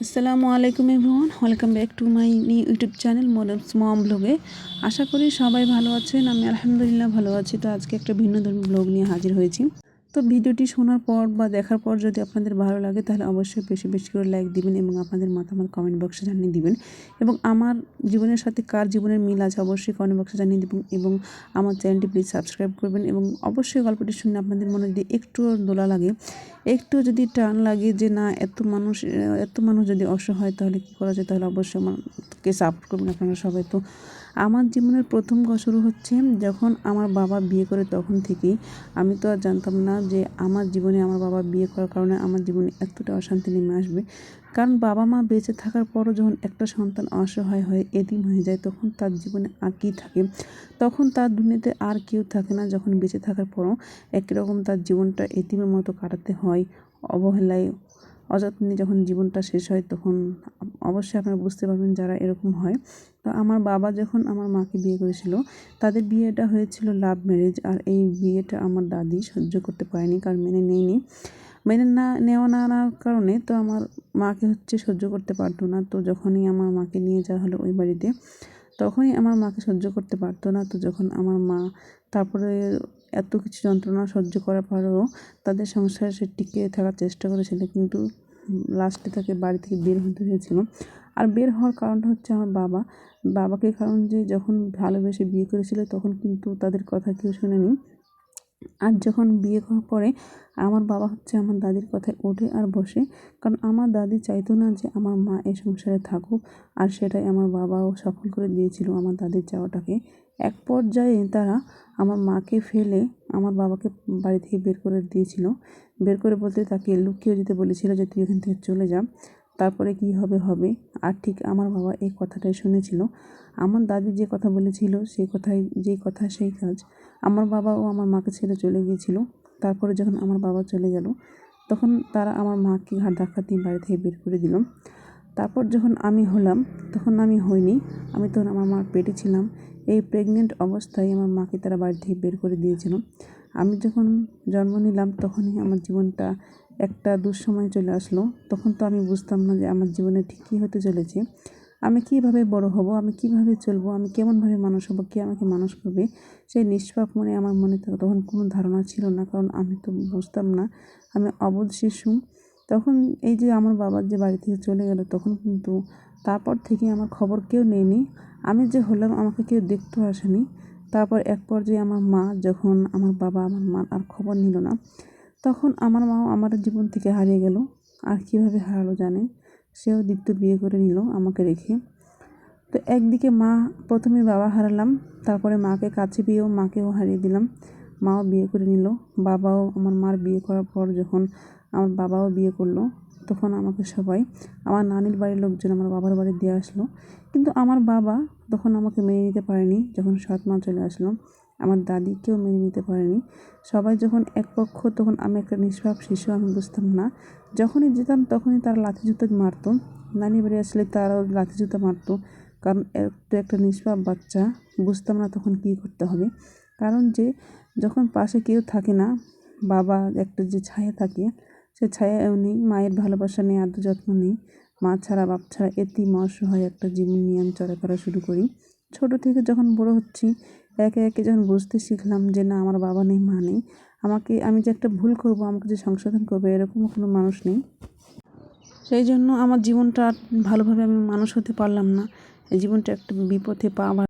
আসসালামু আলাইকুম everyone, welcome back to my new YouTube channel মোডমস mom ব্লগে। আশা করি সবাই ভালো আছেন, আমি আলহামদুলিল্লাহ ভালো আছি। তো আজকে একটা ভিন্ন ধর্মী ব্লগ নিয়ে হাজির হয়েছি। তো ভিডিওটি শোনার পর বা দেখার পর যদি আপনাদের ভালো লাগে, তাহলে অবশ্যই বেশি বেশি করে লাইক দিবেন এবং আপনাদের মতামত কমেন্ট বক্সে জানিয়ে দিবেন। এবং আমার জীবনের সাথে কার জীবনের মিল আছে অবশ্যই কমেন্ট বক্সে জানিয়ে দেবেন এবং আমার চ্যানেলটি প্লিজ সাবস্ক্রাইব করবেন এবং অবশ্যই গল্পটি শুনে আপনাদের মনে যদি একটু দোলা লাগে একটু যদি টান লাগে যে না, এত মানুষ এত মানুষ যদি অসহায় তাহলে কী করা যায়? তাহলে অবশ্যই আমাকে সাপোর্ট করবেন আপনারা সবাই। তো আমার জীবনের প্রথম শুরু হচ্ছে যখন আমার বাবা বিয়ে করে তখন থেকেই। আমি তো আর জানতাম না যে আমার জীবনে আমার বাবা বিয়ে করার কারণে আমার জীবনে এতটা অশান্তি নেমে আসবে। কারণ বাবা মা বেঁচে থাকার পরও যখন একটা সন্তান অসহায় হয়ে এদিন হয়ে যায়, তখন তার জীবনে আর কী থাকে? তখন তার দুনিয়াতে আর কেউ থাকে না। যখন বেঁচে থাকার পরও একই রকম তার জীবনটা এতিমের মতো কাটাতে হয়। অবহেলায় অযত্নে যখন জীবনটা শেষ হয় তখন অবশ্যই আপনারা বুঝতে পারবেন যারা এরকম হয়। তো আমার বাবা যখন আমার মাকে বিয়ে করেছিল, তাদের বিয়েটা হয়েছিল লাভ ম্যারেজ আর এই বিয়েটা আমার দাদি সহ্য করতে পারেনি, কারণ মেনে নেয়নি। মেনে না, নেওয়া না আনার কারণে তো আমার মাকে হচ্ছে সহ্য করতে পারতো না। তো যখনই আমার মাকে নিয়ে যাওয়া হলো ওই বাড়িতে, তখনই আমার মাকে সহ্য করতে পারতো না। তো যখন আমার মা, তারপরে এত কিছু যন্ত্রণা সহ্য করার পরেও তাদের সংসারে সে টিকে থাকার চেষ্টা করেছিল, কিন্তু লাস্টে তাকে বাড়ি থেকে বের হতে হয়েছিল। আর বের হওয়ার কারণটা হচ্ছে আমার বাবা। বাবাকে কারণ যে যখন ভালোবেসে বিয়ে করেছিল তখন কিন্তু তাদের কথা কেউ শোনেনি। আর যখন বিয়ে করার পরে আমার বাবা হচ্ছে আমার দাদির কথায় ওঠে আর বসে। কারণ আমার দাদি চাইতো না যে আমার মা এই সংসারে থাকুক, আর সেটাই আমার বাবাও সফল করে দিয়েছিল আমার দাদির চাওয়াটাকে। এক পর্যায়ে তারা আমার মাকে ফেলে আমার বাবাকে বাড়ি থেকে বের করে দিয়েছিল। বের করে বলতে তাকে লুকিয়ে যেতে বলেছিল যে, তুই এখান থেকে চলে যা। তারপরে কি হবে হবে। আর ঠিক আমার বাবা এই কথাটাই শুনেছিল। আমার দাদি যে কথা বলেছিল, সেই কথাই, যেই কথা সেই কাজ। আমার বাবাও আমার মাকে ছেড়ে চলে গিয়েছিল। তারপরে যখন আমার বাবা চলে গেল, তখন তারা আমার মাকে ঘাট দিয়ে বাড়ি থেকে বের করে দিল। তারপর যখন আমি হলাম, তখন আমি হইনি। আমি তখন আমার মার পেটে ছিলাম। এই প্রেগনেন্ট অবস্থায় আমার মাকে তারা বাড়ি থেকে বের করে দিয়েছিল। আমি যখন জন্ম নিলাম, তখনই আমার জীবনটা একটা দুঃসময় চলে আসলো। তখন তো আমি বুঝতাম না যে আমার জীবনে ঠিক কী হতে চলেছে। আমি কীভাবে বড় হব? আমি কীভাবে চলবো? আমি কেমনভাবে মানুষ হব? কে আমাকে মানুষ করবে? সেই নিষ্পাপ মনে আমার মনে তখন কোনো ধারণা ছিল না। কারণ আমি তো বুঝতাম না। আমি অবোধ শিশু। তখন এই যে আমার বাবার যে বাড়ি থেকে চলে গেল, তখন কিন্তু তারপর থেকে আমার খবর কেউ নেয়নি। আমি যে হলাম, আমাকে কেউ দেখতেও আসেনি। তারপর এক পর্যায়ে আমার মা যখন আমার বাবা, আমার মা আর খবর নিল না, তখন আমার মাও আমার জীবন থেকে হারিয়ে গেল। আর কীভাবে হারালো জানে? সেও দ্বিতীয় বিয়ে করে নিল আমাকে রেখে। তো একদিকে মা প্রথমে বাবা হারালাম, তারপরে মাকে কাছে পেয়েও মাকেও হারিয়ে দিলাম। মাও বিয়ে করে নিল। বাবাও আমার মার বিয়ে করার পর যখন আমার বাবাও বিয়ে করল, তখন আমাকে সবাই, আমার নানির বাড়ির লোকজন আমার বাবার বাড়ি দিয়ে আসলো। কিন্তু আমার বাবা তখন আমাকে মেনে নিতে পারেনি, যখন সৎ মা চলে আসলো। আমার দাদিকেও মেনে নিতে পারেনি। সবাই যখন এক পক্ষ, তখন আমি একটা নিষ্পাপ শিশু, আমি বুঝতাম না। যখনই যেতাম, তখনই তারা লাথি জুতো মারতো। নানি বাড়ি আসলে তারাও লাথি জুতো মারতো। কারণ একটু একটা নিষ্পাপ বাচ্চা, বুঝতাম না তখন কী করতে হবে। কারণ যে, যখন পাশে কেউ থাকে না, বাবা একটা যে ছায়া থাকে সে ছায়াও নেই মায়ের ভালোবাসা নেই আদ্য যত্ন নেই। মা ছাড়া, বাপ ছাড়া এতি অসহায় একটা জীবন নিয়ে আমি চলাফেরা শুরু করি। ছোটো থেকে যখন বড় হচ্ছি, একে একে যখন বুঝতে শিখলাম যে না, আমার বাবা নেই, মা নেই, আমাকে, আমি যে একটা ভুল করব, আমাকে যে সংশোধন করবে এরকমও কোনো মানুষ নেই। সেই জন্য আমার জীবনটা ভালোভাবে আমি মানুষ হতে পারলাম না। জীবনটা একটা বিপথে পা